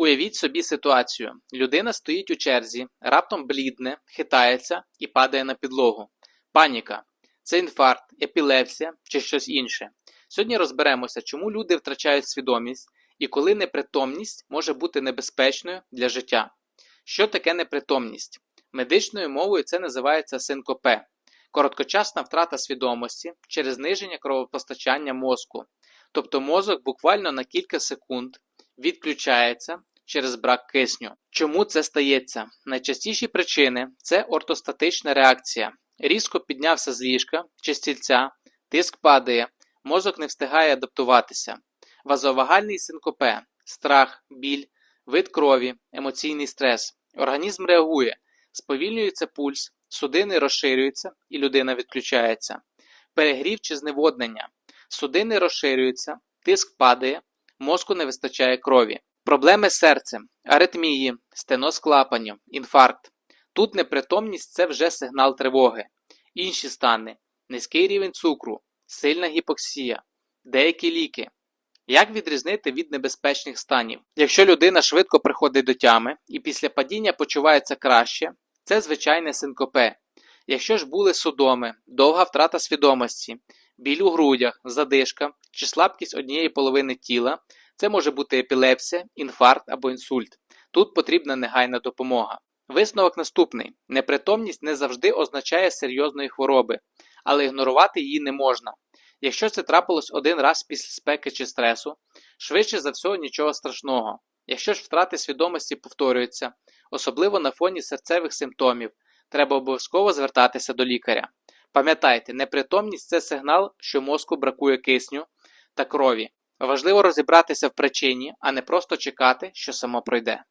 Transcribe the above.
Уявіть собі ситуацію: людина стоїть у черзі, раптом блідне, хитається і падає на підлогу. Паніка це інфаркт, епілепсія чи щось інше. Сьогодні розберемося, чому люди втрачають свідомість і коли непритомність може бути небезпечною для життя. Що таке непритомність? Медичною мовою це називається синкопе короткочасна втрата свідомості через зниження кровопостачання мозку. Тобто мозок буквально на кілька секунд відключається через брак кисню. Чому це стається? Найчастіші причини це ортостатична реакція. Різко піднявся з ліжка чи стільця, тиск падає, мозок не встигає адаптуватися. Вазовагальний синкопе, страх, біль, вид крові, емоційний стрес. Організм реагує, сповільнюється пульс, судини розширюються і людина відключається. Перегрів чи зневоднення. Судини розширюються, тиск падає, мозку не вистачає крові. Проблеми з серцем, аритмії, стеноз клапанів, інфаркт. Тут непритомність це вже сигнал тривоги. Інші стани низький рівень цукру, сильна гіпоксія, деякі ліки. Як відрізнити від небезпечних станів? Якщо людина швидко приходить до тями і після падіння почувається краще, це звичайне синкопе. Якщо ж були судоми, довга втрата свідомості, біль у грудях, задишка чи слабкість однієї половини тіла, це може бути епілепсія, інфаркт або інсульт. Тут потрібна негайна допомога. Висновок наступний: непритомність не завжди означає серйозної хвороби, але ігнорувати її не можна. Якщо це трапилось один раз після спеки чи стресу, швидше за всього нічого страшного. Якщо ж втрати свідомості повторюються, особливо на фоні серцевих симптомів, треба обов'язково звертатися до лікаря. Пам'ятайте, непритомність це сигнал, що мозку бракує кисню та крові. Важливо розібратися в причині, а не просто чекати, що само пройде.